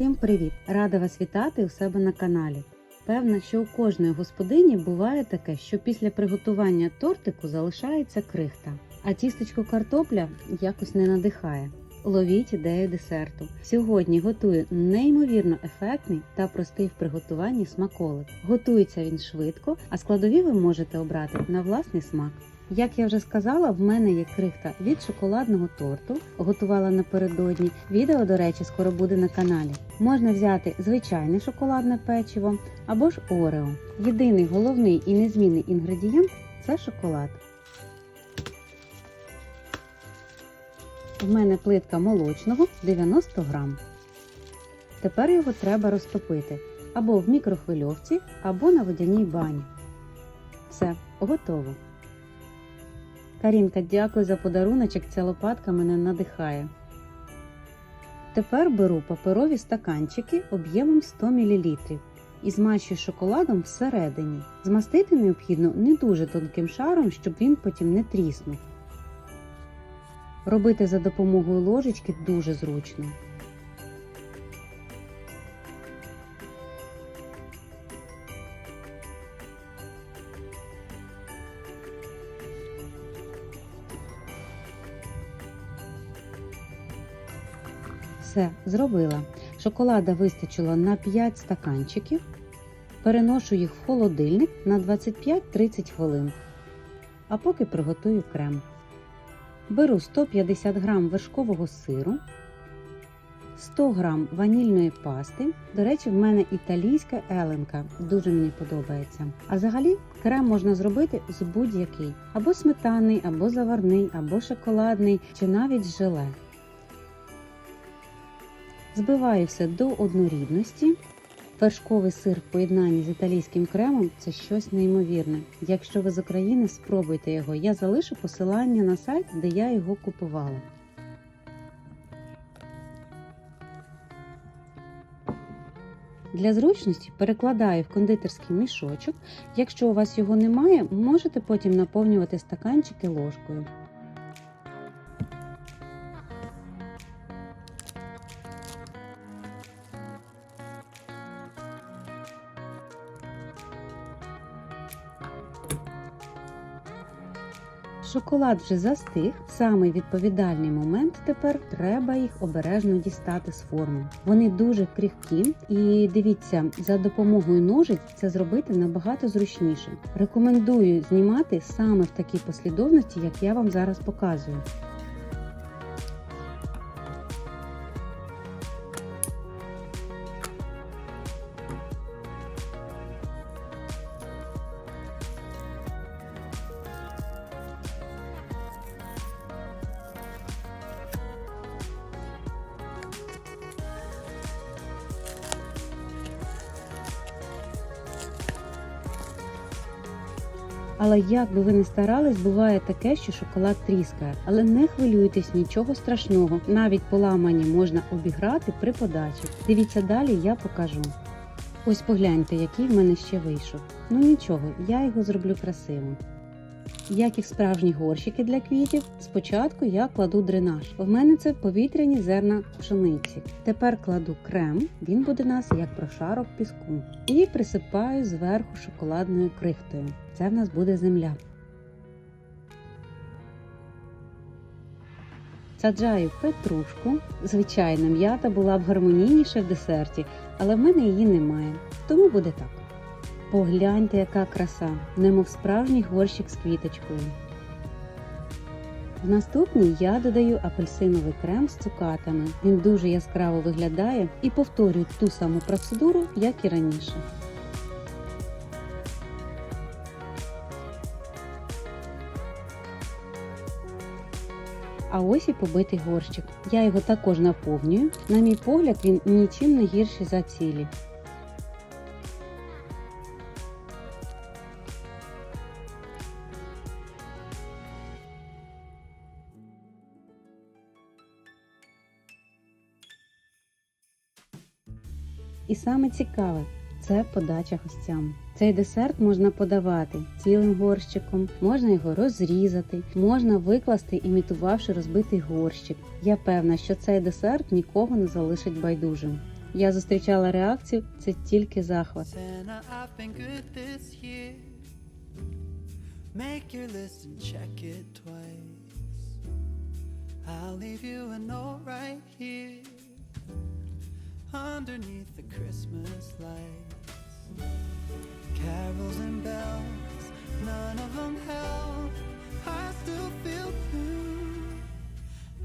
Усім привіт! Рада вас вітати у себе на каналі. Певна, що у кожної господині буває таке, що після приготування тортику залишається крихта, а тістечко картопля якось не надихає. Ловіть ідею десерту. Сьогодні готую неймовірно ефектний та простий в приготуванні смаколик. Готується він швидко, а складові ви можете обрати на власний смак. Як я вже сказала, в мене є крихта від шоколадного торту. Готувала напередодні. Відео, до речі, скоро буде на каналі. Можна взяти звичайне шоколадне печиво або ж орео. Єдиний головний і незмінний інгредієнт це шоколад. В мене плитка молочного 90 грам. Тепер його треба розтопити або в мікрохвильовці, або на водяній бані. Все, готово. Карінка, дякую за подаруночок. Ця лопатка мене надихає. Тепер беру паперові стаканчики об'ємом 100 мл і змащую шоколадом всередині. Змастити необхідно не дуже тонким шаром, щоб він потім не тріснув. Робити за допомогою ложечки дуже зручно. Все, зробила. Шоколада вистачило на 5 стаканчиків. Переношу їх в холодильник на 25-30 хвилин. А поки приготую крем. Беру 150 г вершкового сиру, 100 г ванільної пасти. До речі, в мене італійська еленка, дуже мені подобається. А взагалі крем можна зробити з будь-який: або сметанний, або заварний, або шоколадний, чи навіть желе. Збиваю все до однорідності. Вершковий сир в поєднанні з італійським кремом це щось неймовірне. Якщо ви з України, спробуйте його. Я залишу посилання на сайт, де я його купувала. Для зручності перекладаю в кондитерський мішочок. Якщо у вас його немає, можете потім наповнювати стаканчики ложкою. Шоколад вже застиг. Самий відповідальний момент тепер треба їх обережно дістати з форми. Вони дуже крихкі, і дивіться, за допомогою ножиць це зробити набагато зручніше. Рекомендую знімати саме в такій послідовності, як я вам зараз показую. Але як би ви не старались, буває таке, що шоколад тріскає. Але не хвилюйтесь, нічого страшного. Навіть поламані можна обіграти при подачі. Дивіться далі, я покажу. Ось погляньте, який в мене ще вийшов. Ну нічого, я його зроблю красивим. Як і справжні горщики для квітів, спочатку я кладу дренаж. В мене це повітряні зерна пшениці. Тепер кладу крем, він буде у нас як прошарок піску. І присипаю зверху шоколадною крихтою. Це в нас буде земля. Саджаю петрушку. Звичайно, м'ята була б гармонійніше в десерті, але в мене її немає. Тому буде так. Погляньте, яка краса, немов справжній горщик з квіточкою. В наступній я додаю апельсиновий крем з цукатами. Він дуже яскраво виглядає і повторюю ту саму процедуру, як і раніше. А ось і побитий горщик. Я його також наповнюю. На мій погляд, він нічим не гірший за цілі. І саме цікаве це подача гостям. Цей десерт можна подавати цілим горщиком, можна його розрізати, можна викласти, імітувавши розбитий горщик. Я певна, що цей десерт нікого не залишить байдужим. Я зустрічала реакцію, це тільки захват. Make your list and check it twice. I'll leave you a note right here underneath the Christmas lights. Carols and bells, none of them help. I still feel blue.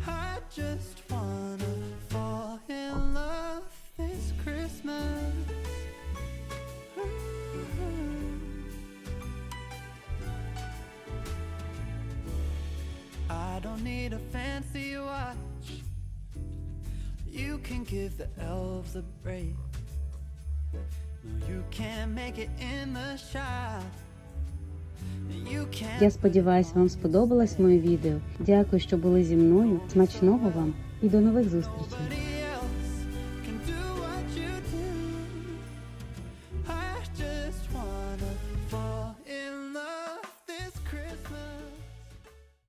I just wanna fall in love this Christmas. I don't need a fancy watch. Can give the elves a break. Я сподіваюся, вам сподобалось моє відео. Дякую, що були зі мною. Смачного вам і до нових зустрічей!